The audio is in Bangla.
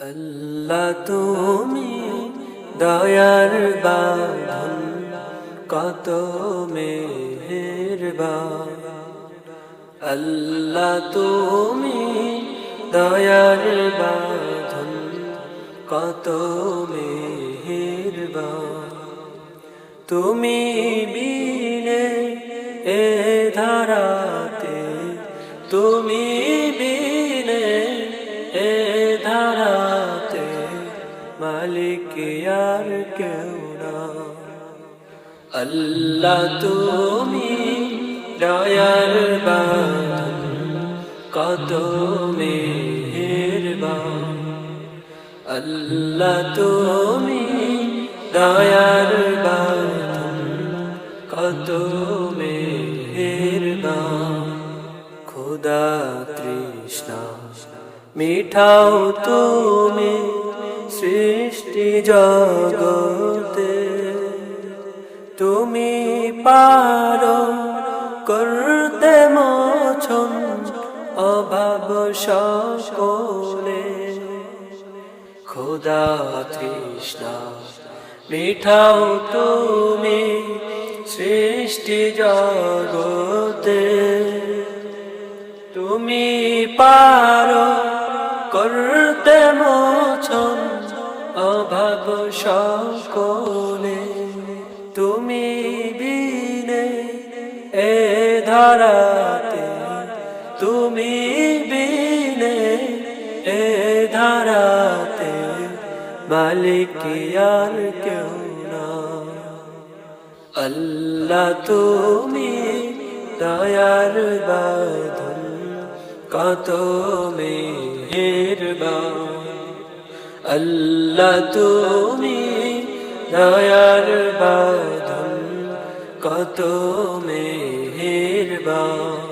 আল্লাহ তুমি দয়ার বাঁধন, কত মেহেরবান। আল্লাহ তুমি দয়ার বাঁধন, কত মেহেরবান। তুমি বিনে এ ধারাতে, তুমি মালিক আর কেউ না। আল্লাহ তুমি দয়ার বাঁধন কত মেহেরবান। আল্লাহ তুমি দয়ার বাঁধন কত মেহেরবান। খোদা তৃষ্ণা, মিঠাও তুমি সৃষ্টি জগতে, তুমি পারো করতে মোছন অভাব সকলে। খোদা তৃষ্ণা, মিঠাও তুমি সৃষ্টি জগতে। তুমি পারো করতে মোছন সকলে তুমি বিনে এ ধারাতে, তুমি বিনে এ ধারাতে, মালিক আর কেউ না। আল্লাহ তুমি দয়ার বাঁধন কত মেহেরবান। আল্লাহ তুমি দয়ার বাদন কত মেহেরবান।